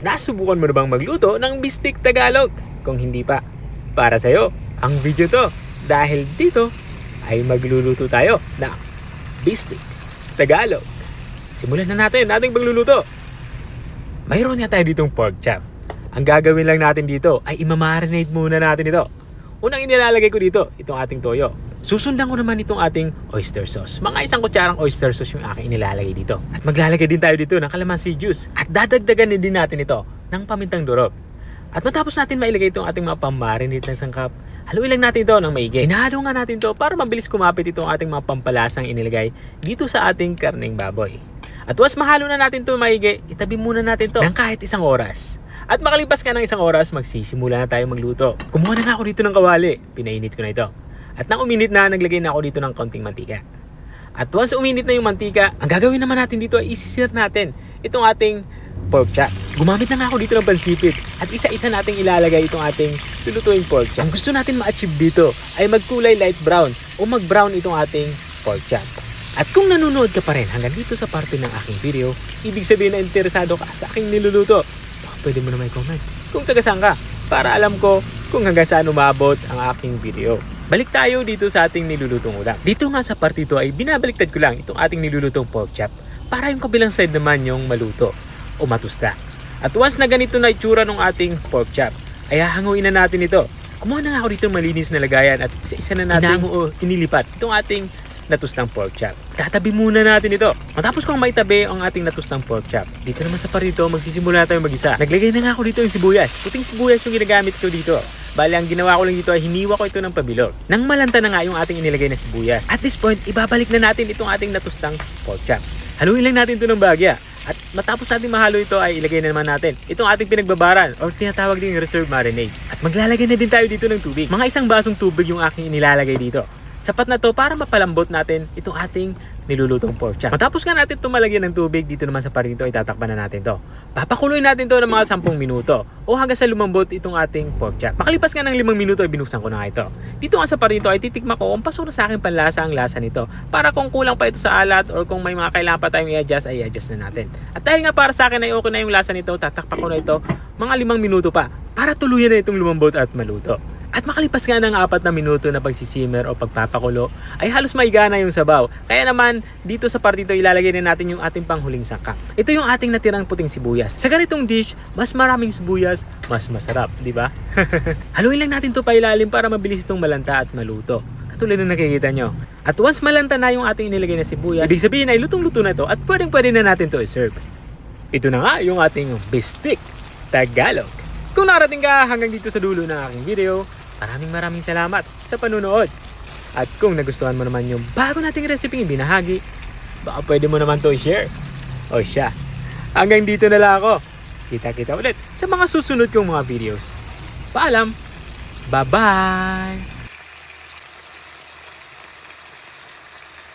Nasubukan mo na bang magluto ng bistik Tagalog? Kung hindi pa, para sa'yo ang video to. Dahil dito ay magluluto tayo ng bistik Tagalog. Simulan na natin ating pagluluto. Mayroon nga tayo ditong pork chop. Ang gagawin lang natin dito ay imamarinate muna natin ito. Unang inilalagay ko dito, itong ating toyo. Susundan ko naman itong ating oyster sauce. Mga isang kutsarang oyster sauce yung aking inilalagay dito. At maglalagay din tayo dito ng calamansi juice. At dadagdagan din natin ito ng pamintang durog. At matapos natin mailagay itong ating mga pamarinate ng sangkap, haluin lang natin ito ng maigi. Hinahalo nga natin to para mabilis kumapit itong ating mga pampalasang inilagay dito sa ating karning baboy. At once mahalo na natin to maigi, itabi muna natin to ng kahit isang oras. At makalipas ka ng isang oras, magsisimula na tayo magluto. Kumuha na nga ako dito ng kawali. Pinainit ko na ito. At nang uminit na, naglagay na ako dito ng konting mantika. At once uminit na yung mantika, ang gagawin naman natin dito ay isisir natin itong ating pork chop. Gumamit na nga ako dito ng pansipit at isa-isa nating ilalagay itong ating lulutuing pork chop. Ang gusto natin ma-achieve dito ay magkulay light brown o mag-brown itong ating pork chop. At kung nanonood ka pa rin hanggang dito sa parte ng aking video, ibig sabihin na interesado ka sa aking niluluto, baka pwede mo na may comment kung taga saan ka para alam ko kung hanggang saan umabot ang aking video. Balik tayo dito sa ating nilulutong ulam. Dito nga sa part ito ay binabaliktad ko lang itong ating nilulutong pork chop para yung kabilang side naman yung maluto o matusta. At once na ganito na itsura ng ating pork chop, ay hahanguin na natin ito. Kumuha na nga ako dito malinis na lagayan at isa-isa na natin o inilipat itong ating natustang pork chop. Tatabi muna natin ito. Matapos kong maitabi ang ating natustang pork chop, dito naman sa parito, magsisimula tayo mag-isa. Naglagay na nga ako dito ng sibuyas. Puting sibuyas yung ginagamit ko dito. Bali, ang ginawa ko lang dito ay hiniwa ko ito ng pabilog. Nang malanta na nga yung ating inilagay na sibuyas. At this point, ibabalik na natin itong ating natustang pork chop. Haluin lang natin ito ng bagya. At matapos natin mahalo ito ay ilagay na naman natin itong ating pinagbabaran or tinatawag din reserve marinade. At maglalagay na din tayo dito ng tubig. Mga isang basong tubig yung aking inilalagay dito. Sapat na to para mapalambot natin itong ating nilulutong pork chop. Matapos nga natin ito malagyan ng tubig dito naman sa parito ay tatakpan na natin to. Papakuloy natin to ng mga 10 minuto o hanggang sa lumambot itong ating pork chop. Makalipas nga ng 5 minuto ay binuksan ko na ito. Dito nga sa parito ay titikma ko kung pasok na sa akin panlasa ang lasa nito para kung kulang pa ito sa alat or kung may mga kailangan pa tayong i-adjust ay i-adjust na natin. At dahil nga para sa akin ay okay na yung lasa nito, tatakpan ko na ito mga 5 minuto pa para tuluyan na itong lumambot at maluto. At makalipas nga ng apat na minuto na pagsisimmer o pagpapakulo, ay halos maiga na yung sabaw. Kaya naman, dito sa partito ilalagay na natin yung ating panghuling sangkap. Ito yung ating natirang puting sibuyas. Sa ganitong dish, mas maraming sibuyas, mas masarap, di ba? Haluin lang natin to pa ilalim para mabilis itong malanta at maluto. Katulad ng nakikita nyo. At once malanta na yung ating inilagay na sibuyas, ibig sabihin ay lutong-luto na to at pwedeng pwede na natin to i-serve. Ito na nga yung ating bistik Tagalog. Kung nakarating ka hanggang dito sa dulo ng aking video, maraming maraming salamat sa panunood. At kung nagustuhan mo naman yung bago nating recipe binahagi, baka pwede mo naman to i-share. O siya, hanggang dito na lang ako. Kita-kita ulit sa mga susunod kong mga videos. Paalam! Bye-bye!